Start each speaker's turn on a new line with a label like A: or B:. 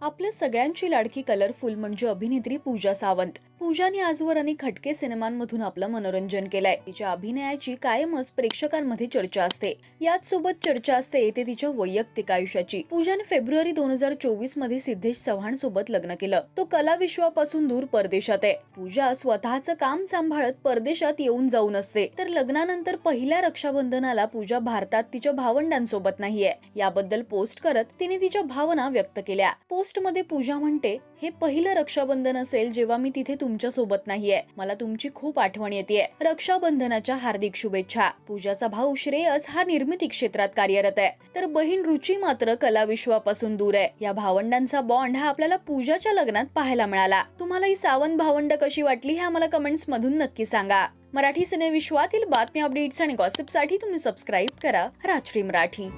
A: आपल्या सगळ्यांची लाडकी कलरफुल म्हणजे अभिनेत्री पूजा सावंत. पूजाने आजवर अनेक खटके सिनेमांमधून आपलं मनोरंजन केलंय. तिच्या अभिनयाची कायमच प्रेक्षकांमध्ये चर्चा असते. याच सोबत चर्चा असते ते तिच्या वैयक्तिक आयुष्याची. पूजाने फेब्रुवारी दोन हजार चोवीसमध्ये सिद्धेश चव्हाण सोबत लग्न केलं. तो कला विश्वापासून दूर परदेशात आहे. पूजा स्वतःचं काम सांभाळत परदेशात येऊन जाऊन असते. तर लग्नानंतर पहिल्या रक्षाबंधनाला पूजा भारतात तिच्या भावंडांसोबत नाहीये. याबद्दल पोस्ट करत तिने तिच्या भावना व्यक्त केल्या. पोस्टमध्ये पूजा म्हणते हे पहिलं रक्षाबंधन असेल जेव्हा मी तिथे तुमच्यासोबत नाहीये. मला तुमची खूप आठवण येते रक्षाबंधनाच्या हार्दिक शुभेच्छा. पूजाचा भाऊ श्रेयस हा निर्मिती क्षेत्रात कार्यरत आहे. तर बहीण रुची मात्र कला विश्वापासून दूर आहे. या भावंडांचा बॉन्ड हा आपल्याला पूजाच्या लग्नात पाहायला मिळाला. तुम्हाला ही सावंत भावंड कशी वाटली हे आम्हाला कमेंट्स मधून नक्की सांगा. मराठी सिनेविश्वातील बातम्या बातमी अपडेट्स आणि गॉसिपसाठी तुम्ही सबस्क्राईब करा राजश्री मराठी.